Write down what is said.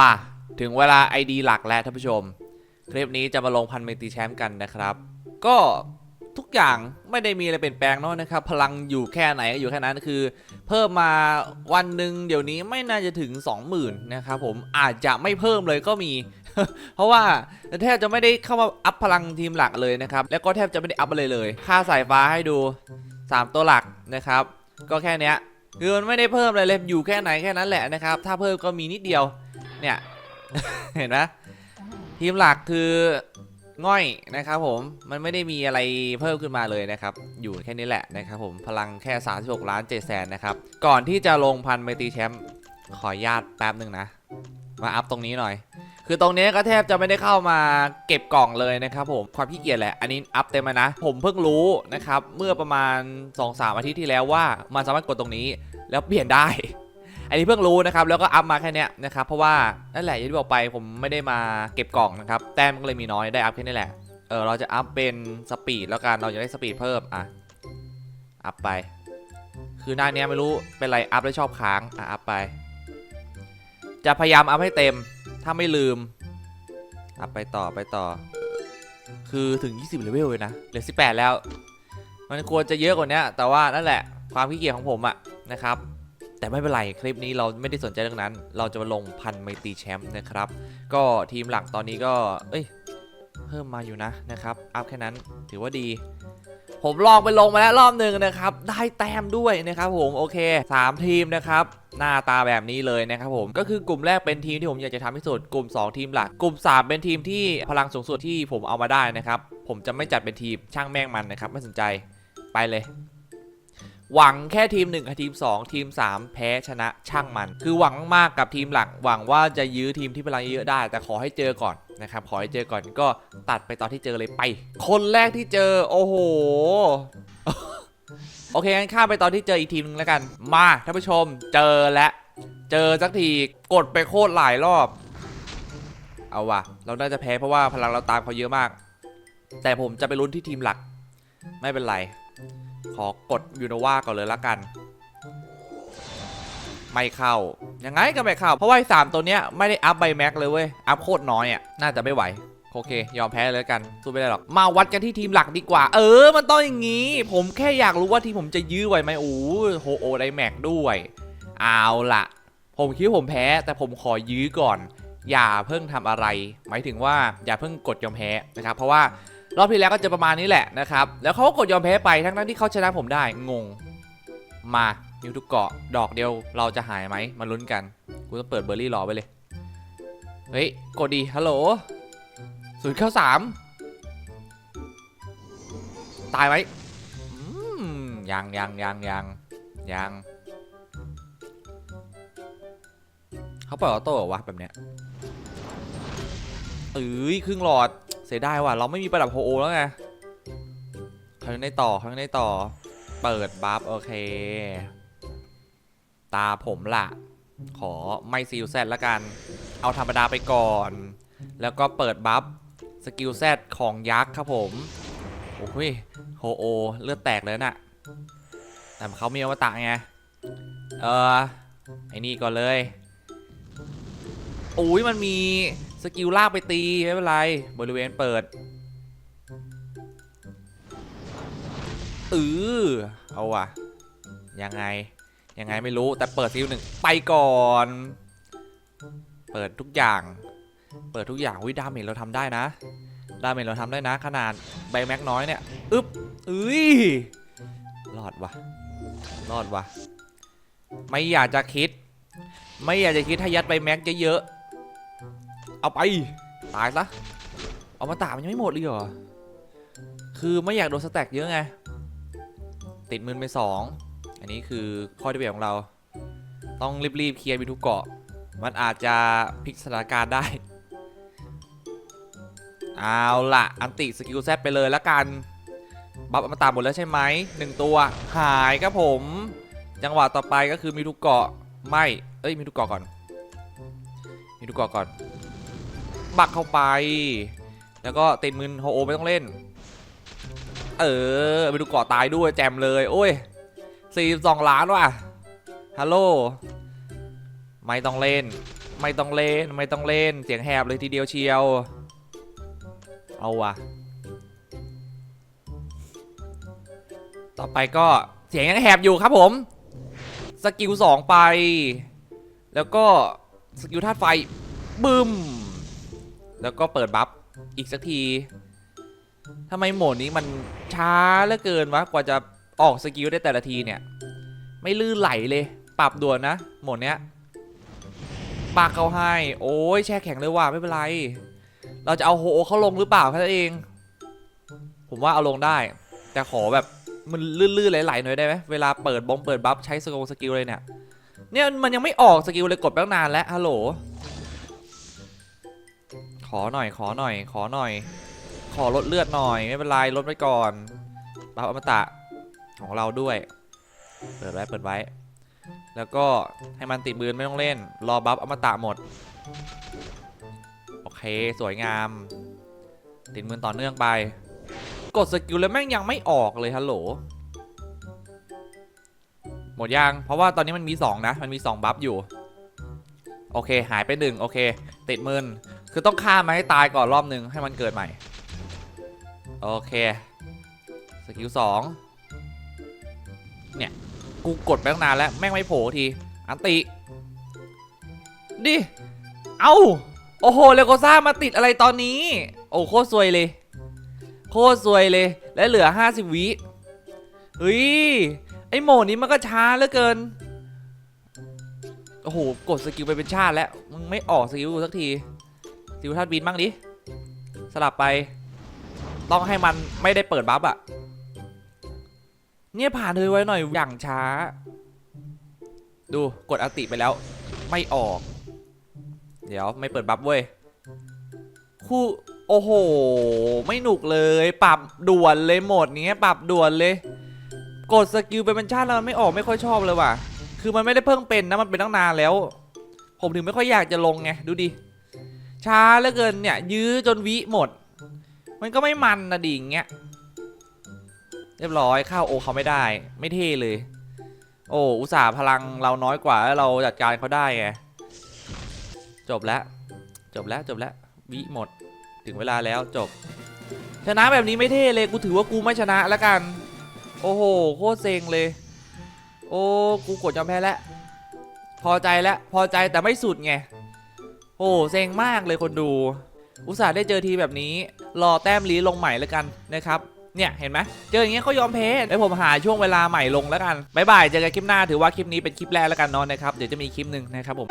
มาถึงเวลา ID หลักแล้วท่านผู้ชม คลิปนี้จะมาลงพันเมตีแชมป์กันนะครับ ก็ทุกอย่างไม่ได้มีอะไรเปลี่ยนแปลงเนาะนะครับ พลังอยู่แค่ไหนก็อยู่แค่นั้นคือ เพิ่มมาวันหนึ่งเดี๋ยวนี้ไม่น่าจะถึง 20,000นะครับผมอาจจะไม่เพิ่มเลยก็มี เพราะว่าแทบจะไม่ได้เข้ามาอัพพลังทีมหลักเลยนะครับ แล้วก็แทบจะไม่ได้อัพอะไรเลย ค่าสายฟ้าให้ดู 3 ตัวหลักนะครับ ก็แค่เนี้ยคือมันไม่ได้เพิ่มอะไรเลยอยู่แค่ไหนแค่นั้นแหละนะครับ ถ้าเพิ่มก็มีนิดเดียว เนี่ย เห็นไหมทีมหลักคือง่อยนะครับผมมันไม่ได้มีอะไรเพิ่มขึ้นมาเลยนะครับ อยู่แค่นี้แหละนะครับผมพลังแค่ 36 ล้าน7แสนนะครับ ก่อนที่จะลงพันไมตีแชมป์ขอญาตแป๊บหนึ่งนะ มาอัพตรงนี้หน่อย คือตรงนี้ก็แทบจะไม่ได้เข้ามาเก็บกล่องเลยนะครับผมความขี้เกียจแหละ อันนี้อัพเต็มนะ ผมเพิ่งรู้นะครับ เมื่อประมาณ 2-3 อาทิตย์ที่แล้วว่ามันสามารถกดตรงนี้ แล้วเปลี่ยนได้ อันนี้เพิ่งรู้นะครับแล้วก็อัพมาแค่นี้นะครับเพราะว่านั่นแหละอย่างที่บอกไปผมไม่ได้มาเก็บกล่องนะครับแต้มก็เลยมีน้อยได้อัพแค่นี้แหละเออเราจะอัพเป็นสปีดแล้วกันเราจะได้สปีดเพิ่มอะอัพไป คือหน้าเนี้ยไม่รู้เป็นไรอัพแล้วชอบค้างอะอัพไป จะพยายามอัพให้เต็มถ้าไม่ลืมอัพไปต่อไปต่อ คือถึง 20เลเวลเลยนะเหลือ18 แล้ว มันควรจะเยอะกว่านี้แต่ว่านั่นแหละความขี้เกียจของผมอะนะครับ แต่ไม่เป็นไรคลิปนี้เราไม่ได้สนใจเรื่องนั้น เราจะมาลงพันไมตีแชมป์นะครับ ก็ทีมหลักตอนนี้ก็ เอ้ย เพิ่มมาอยู่นะนะครับ อัพแค่นั้นถือว่าดี ผมลองไปลงมาแล้วรอบหนึ่งนะครับ ได้แต้มด้วยนะครับผม โอเค 3 ทีมนะครับหน้าตาแบบนี้เลยนะครับผมก็คือกลุ่มแรกเป็นทีมที่ผมอยากจะทำที่สุดกลุ่ม 2 ทีมหลัก กลุ่ม 3 เป็นทีมที่พลังสูงสุดที่ผมเอามาได้นะครับ ผมจะไม่จัดเป็นทีมช่างแม่งมันนะครับ ไม่สนใจไปเลย หวังแค่ทีม 1 กับทีม 2 ทีม 3 แพ้ชนะช่างมัน คือหวังมากกับทีมหลักหวังว่าจะยื้อทีมที่พลังเยอะได้ แต่ขอให้เจอก่อนนะครับ ขอให้เจอก่อนก็ตัดไปตอนที่เจอเลยไป คนแรกที่เจอ โอ้โห โอเคงั้นข้ามไปตอนที่เจออีกทีมนึงแล้วกัน มาท่านผู้ชมเจอแล้วเจอสักทีกดไปโคตรหลายรอบ เอาวะเราน่าจะแพ้เพราะว่าพลังเราตามเขาเยอะมาก แต่ผมจะไปลุ้นที่ทีมหลัก ไม่เป็นไร ขอกดยูโนวาก่อนเลยละกัน ไม่เข้า ยังไงก็ไม่เข้า เพราะว่าสามตัวเนี้ยไม่ได้อัพใบแม็กเลยเว้ย อัพโคตรน้อยอะ น่าจะไม่ไหว โอเค ยอมแพ้เลยกัน สู้ไม่ได้หรอก มาวัดกันที่ทีมหลักดีกว่า เออ มันต้องอย่างงี้ ผมแค่อยากรู้ว่าทีมผมจะยื้อไหวไหมโอ้โฮโอไดแม็กด้วย เอาล่ะ ผมคิดผมแพ้ แต่ผมขอยื้อก่อน อย่าเพิ่งทำอะไร หมายถึงว่าอย่าเพิ่งกดยอมแพ้นะครับ เพราะว่า รอบที่แล้วก็จะประมาณนี้แหละนะครับ แล้วเขาก็กดยอมแพ้ไปทั้งที่เขาชนะผมได้งง มานิวทุกเกาะดอกเดียวเราจะหายไหมมาลุ้นกัน กูต้องเปิดเบอร์รี่รอไว้เลย เฮ้ย กดดีฮัลโหลศูนย์เข้าสามตายไหมอืมยังยังยังยังยังเขาปล่อยออโต้เหรอวะแบบเนี้ยเอ้ยครึ่งหลอด เสียดายว่ะเราไม่มีประดับโฮโอแล้วไงเขายังได้ต่อเขายังได้ต่อ เปิดบัฟโอเค ตาผมละขอไม่ซิลแซดละกัน เอาธรรมดาไปก่อน แล้วก็เปิดบัฟสกิลแซดของยักษ์ครับผมโอ้ยโฮโอเลือดแตกเลยน่ะแต่เขามีอวตารไง เออไอ้นี่ก่อนเลยอุ้ยมันมี สกิลลากไปตี ไม่เป็นไร บริเวณเปิดเออเอาว่ะ ยังไง ยังไงไม่รู้แต่เปิดซิลหนึ่งไปก่อน เปิดทุกอย่าง เปิดทุกอย่างวิดาเมจเราทำได้นะ ดาเมจเราทำได้นะ ขนาดใบแม็กน้อยเนี่ยอึ๊บเอ้ยรอดวะรอดวะไม่อยากจะคิด ไม่อยากจะคิดถ้ายัดใบแม็กเยอะๆ เอาไป ตายซะเอามาตามันยังไม่หมดเลยเหรอ คือไม่อยากโดนสแต็กเยอะไง ติดมือไปสอง อันนี้คือข้อได้เปรียบของเรา ต้องรีบๆเคลียร์บิทุกเกาะ มันอาจจะพลิกสถานการณ์ได้ เอาละอันติสกิลแซดไปเลยละกัน บัฟอมาตาหมดแล้วใช่ไหมหนึ่งตัว หายครับผม จังหวะต่อไปก็คือมีทุกเกาะ ไม่ เอ้ยมีทุกเกาะก่อน มีทุกเกาะก่อน บักเข้าไป แล้วก็ติดมือโฮโอไม่ต้องเล่น เออมีทุกเกาะตายด้วยแจมเลยโอ้ย42ล้านว่ะฮัลโหลไม่ต้องเล่น ไม่ต้องเล่นไม่ต้องเล่นเสียงแหบเลยทีเดียวเชียว เอาวะต่อไปก็เสียงยังแหบอยู่ครับผม สกิลสองไป แล้วก็สกิลธาตุไฟบึ้ม แล้วก็เปิดบัฟอีกสักทีทำไมโหมดนี้มันช้าเหลือเกินวะ กว่าจะออกสกิลได้แต่ละทีเนี่ย ไม่ลื่นไหลเลย ปรับด่วนนะ โหมดเนี้ย ปากเขาให้ โอ้ยแช่แข็งเลยว่ะไม่เป็นไร เราจะเอาโฮเขาลงหรือเปล่าแค่นั้นเอง ผมว่าเอาลงได้ แต่ขอแบบมันลื่นๆไหลๆหน่อยได้ไหมเวลาเปิดบงเปิดบัฟใช้สกิลสกิลเลยเนี่ย เนี่ยมันยังไม่ออกสกิลเลยกดตั้งนานแล้วฮัลโหล อหน่อยขอหน่อย ขอหน่อย ขอลดเลือดหน่อย ไม่เป็นไรลดไว้ก่อนบัฟอมตะของเราด้วย เปิดไว้เปิดไว้ แล้วก็ให้มันติดมือไม่ต้องเล่น รอบัฟอมตะหมด โอเคสวยงาม ติดมือต่อเนื่องไป กดสกิลแล้วแม่งยังไม่ออกเลยฮัลโหลหมดยัง เพราะว่าตอนนี้มันมี 2 นะ มันมี 2 บัฟอยู่ โอเค หายไปหนึ่งโอเค ติดมืน คือต้องฆ่ามันให้ตายก่อนรอบหนึ่งให้มันเกิดใหม่ โอเค สกิลสองเนี่ย กูกดไปตั้งนานแล้ว แม่งไม่โผล่ที อันติ ดิ เอ้า โอ้โห เลโกซ่ามาติดอะไรตอนนี้ โอ้โคตรซวยเลย โคตรซวยเลย และเหลือ 50 วิเฮ้ย ไอโหมดนี้มันก็ช้าเหลือเกิน โอ้โห กดสกิลไปเป็นชาติแล้ว มึงไม่ออกสกิลกูสักที สกิลธาตุบินบ้างดิ สลับไป ต้องให้มันไม่ได้เปิดบัฟอะเนี่ยผ่านเลยไว้หน่อยอย่างช้า ดูกดอติไปแล้ว ไม่ออก เดี๋ยวไม่เปิดบัฟเว้ย คู่โอ้โห ไม่หนุกเลย ปรับด่วนเลยโหมดนี้ปรับด่วนเลย กดสกิลเป็นบัญชาแล้วมันไม่ออกไม่ค่อยชอบเลยว่ะ คือมันไม่ได้เพิ่งเป็นนะมันเป็นตั้งนานแล้ว ผมถึงไม่ค่อยอยากจะลงไงดูดิ ช้าเหลือเกินเนี่ย ยื้อจนวิหมด มันก็ไม่มันนะดิอย่างเงี้ยเรียบร้อยเข้าโอเขาไม่ได้ ไม่เท่เลย โอ้อุตส่าห์พลังเราน้อยกว่าแล้วเราจัดการเขาได้ไงจบแล้ว จบแล้วจบแล้ววิหมดถึงเวลาแล้วจบ ชนะแบบนี้ไม่เท่เลยกูถือว่ากูไม่ชนะแล้วกัน โอ้โหโคตรเซ็งเลย โอ้กูกดยอมแพ้แล้วพอใจแล้วพอใจแต่ไม่สุดไง โอ้เซ็งมากเลยคนดู อุตส่าห์ได้เจอทีแบบนี้ รอแต้มลีลงใหม่แล้วกันนะครับเนี่ยเห็นไหมเจออย่างเงี้ยเขายอมแพ้เดี๋ยวผมหาช่วงเวลาใหม่ลงแล้วกันบายบายเจอกันคลิปหน้าถือว่าคลิปนี้เป็นคลิปแรกแล้วกันเนาะนะครับเดี๋ยวจะมีคลิปหนึ่งนะครับผม